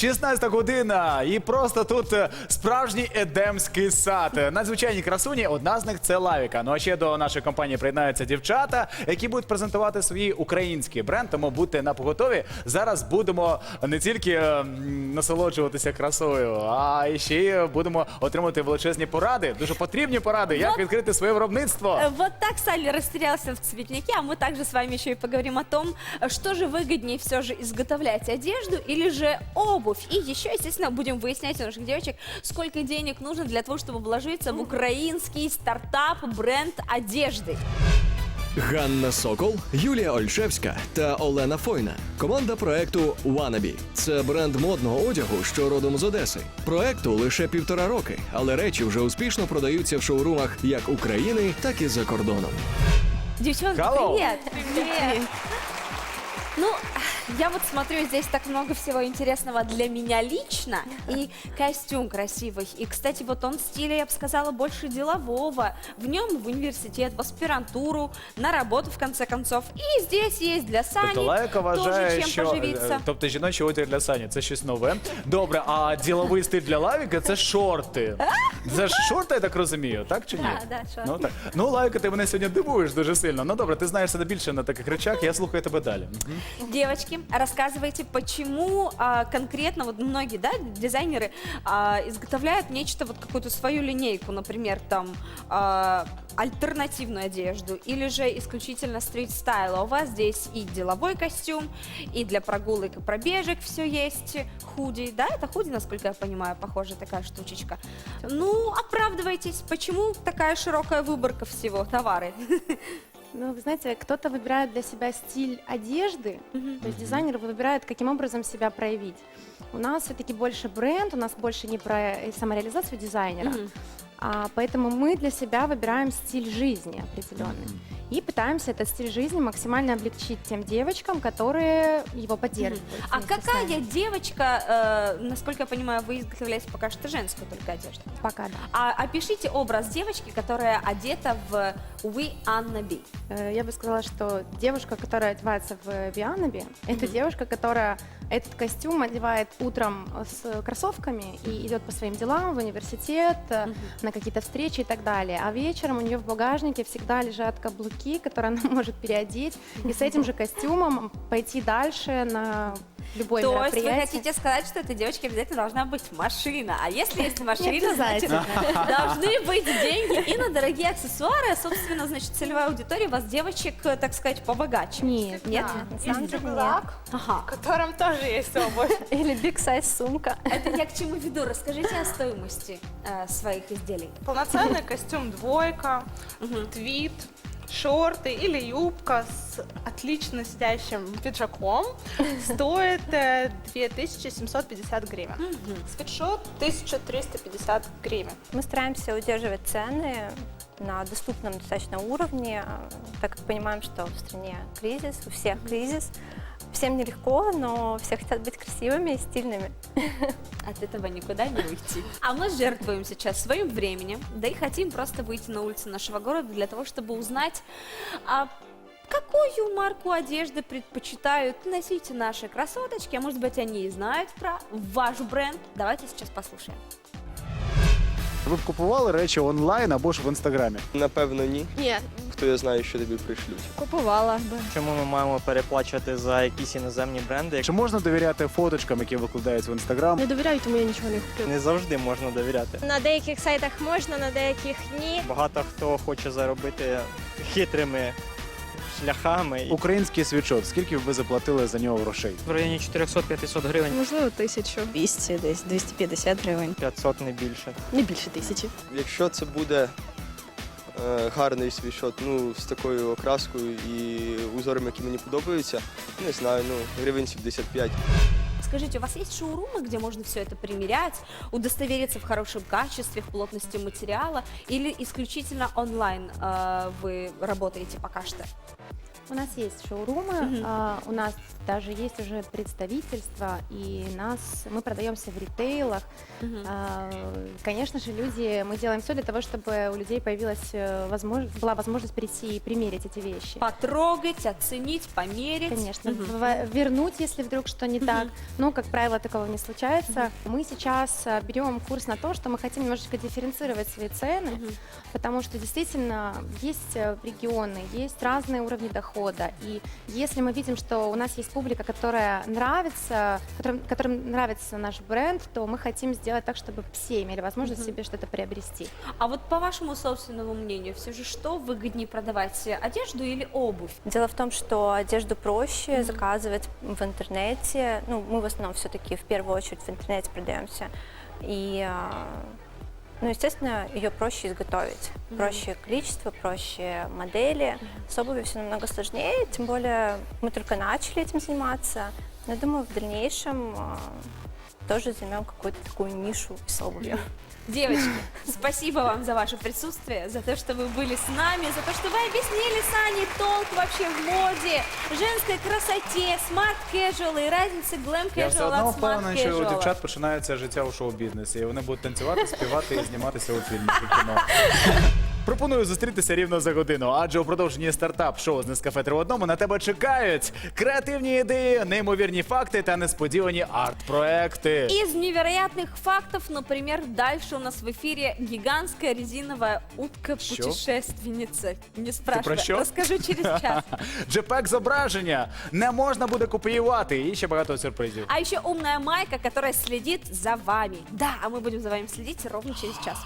16 година, і просто тут е, справжній едемський сад. Е, Надзвичайні красуні. Одна з них це лавіка. Ну а ще до нашої компанії приєднаються дівчата, які будуть презентувати свій український бренд. Тому будьте на поготові. Зараз будемо не тільки е, м, насолоджуватися красою, а і ще й будемо отримувати величезні поради, дуже потрібні поради, як Вот. відкрити своє виробництво. Э, Вот так Салли растерялся в цветнике, а мы также с вами еще и поговорим о том, э, что же выгоднее все же изготовлять одежду или же обувь. И еще, естественно, будем выяснять у наших девочек, сколько денег нужно для того, чтобы вложиться в украинский стартап бренд одежды. Ганна Сокол, Юлія Ольшевська та Олена Фойна. Команда проекту Wannabe. Це бренд модного одягу, що родом з Одеси. Проекту лише півтора роки, але речі вже успішно продаються в шоурумах як України, так і за кордоном. Девчонки, Hello. привет! Привет! Ну, я вот смотрю, здесь так много всего интересного для меня лично. И костюм красивый. И, кстати, вот он в стиле, я бы сказала, больше делового. В нем в университет, в аспирантуру, на работу, в конце концов. И здесь есть для Сани Тобто Лайка тоже вважає, чем що поживиться. е, тобто жіночий одяг для Сані це щось нове. Добре, а діловий стиль для Лавіка це шорти. Це ж шорти, я так розумію, так чи ні? Да, да, шорти. Ну так. Ну, Лайка, ти мене сьогодні дивуєш дуже сильно. Ну добре, ти знаєш себе більше на таких речах, я слухаю тебе далі. Мгм. Девочки, рассказывайте, почему а, конкретно вот многие, да, дизайнеры а, изготовляют нечто вот какую-то свою линейку, например, там а, альтернативную одежду или же исключительно стрит-стайл. А у вас здесь и деловой костюм, и для прогулок и пробежек все есть, худи, да, это худи, насколько я понимаю, похожая такая штучечка. Ну, оправдывайтесь, почему такая широкая выборка всего товары? Ну, вы знаете, кто-то выбирает для себя стиль одежды, то есть дизайнер выбирает, каким образом себя проявить. У нас все-таки больше бренд, у нас больше не про э, самореализацию дизайнера, Мгм. а поэтому мы для себя выбираем стиль жизни определенный. И пытаемся этот стиль жизни максимально облегчить тем девочкам, которые его поддерживают. А вместе с какая девочка, э, насколько я понимаю, вы изготовляете пока что женскую только одежду? Пока да. А опишите образ девочки, которая одета в We Anna B. Э, Я бы сказала, что девушка, которая одевается в Бианабе, это девушка, которая этот костюм одевает утром с кроссовками и идет по своим делам в университет, э, на какие-то встречи и так далее. А вечером у нее в багажнике всегда лежат каблуки, которые она может переодеть, и с этим же костюмом пойти дальше на любое То есть вы мероприятие. хотите сказать, что этой девочке обязательно должна быть машина. А если есть машина, значит, должны быть деньги и на дорогие аксессуары. Собственно, значит, целевая аудитория у вас девочек, так сказать, побогаче. Нет, Нет? на самом деле нет. Ага. в котором тоже есть обувь. Или big size сумка. Это я к чему веду? Расскажите о стоимости э, своих изделий. Полноценный костюм двойка, твит, шорты или юбка с отлично сидящим пиджаком стоит э, 2750 гривен. Свитшот 1350 гривен. Мы стараемся удерживать цены на доступном достаточно уровне, а, так как понимаем, что в стране кризис, у всех кризис. Всем нелегко, но все хотят быть красивыми и стильными. От этого никуда не уйти. А мы жертвуем сейчас своим временем, да и хотим просто выйти на улицы нашего города для того, чтобы узнать, а какую марку одежды предпочитают носить наши красоточки, а может быть они и знают про ваш бренд. Давайте сейчас послушаем. Ви б купували речі онлайн або ж в інстаграмі? Напевно, ні. Ні, Хто я знає, що тобі пришлють. купувала би. Чому ми маємо переплачувати за якісь іноземні бренди? Чи можна довіряти фоточкам, які викладаються в інстаграм? Не довіряю, тому я нічого не куплю. Не завжди можна довіряти. На деяких сайтах можна, на деяких ні. Багато хто хоче заробити хитрими шляхами. Український свічот, скільки б ви заплатили за нього грошей? в районі 400-500 гривень, Можливо, тисячу. 200, десь 250 гривень. 500 не більше. Не більше тисячі. Якщо це буде е, гарний свішот, ну, з такою окраскою і узорами, які мені подобаються, не знаю, ну, гривень 75. Скажите, у вас есть шоурумы, где можно все это примерять, удостовериться в хорошем качестве, в плотности материала, или исключительно онлайн э, вы работаете пока что? У нас есть шоурумы, Мгм. а, у нас даже есть уже представительство, и нас мы продаемся в ритейлах. Мгм. А, Конечно же, люди, мы делаем все для того, чтобы у людей появилась возможность, была возможность прийти и примерить эти вещи. Потрогать, оценить, померить. Конечно, Мгм. в- вернуть, если вдруг что не так. Мгм. Но, как правило, такого не случается. Мы сейчас а, берем курс на то, что мы хотим немножечко дифференцировать свои цены, Мгм. потому что действительно есть э, регионы, есть разные уровни дохода. И если мы видим, что у нас есть публика, которая нравится, которым, которым нравится наш бренд, то мы хотим сделать так, чтобы все имели возможность Мгм. себе что-то приобрести. А вот по вашему собственному мнению, все же что выгоднее продавать, одежду или обувь? Дело в том, что одежду проще Мгм. заказывать в интернете. Ну, мы в основном все-таки в первую очередь в интернете продаемся. И, а, ну, естественно, ее проще изготовить. Мгм. Проще количество, проще модели. С обувью все намного сложнее, тем более мы только начали этим заниматься. Но я думаю, в дальнейшем а, тоже займем какую-то такую нишу с обувью. Девочки, спасибо вам за ваше присутствие, за то, что вы были с нами, за то, что вы объяснили Сане толк вообще в моде, женской красоте, смарт casual и разницы глэм Я все casual одно от впевнений, смарт що у casual. дівчат починається життя у шоу-бізнесі, і вони будуть танцювати, співати і зніматися у фільмах і кіно. Пропоную зустрітися рівно за годину, адже у продовженні стартап-шоу з Нескафе три в одному на тебе чекають креативні ідеї, неймовірні факти та несподівані арт-проекти. Из невероятных фактов, например, дальше у нас в эфире гигантская резиновая утка-путешественница. Не спрашивай, що? расскажу через час. Джепек зображення не можна буде копіювати і ще багато сюрпризів. А еще умная майка, которая следит за вами. Да, а мы будем за вами следить ровно через час.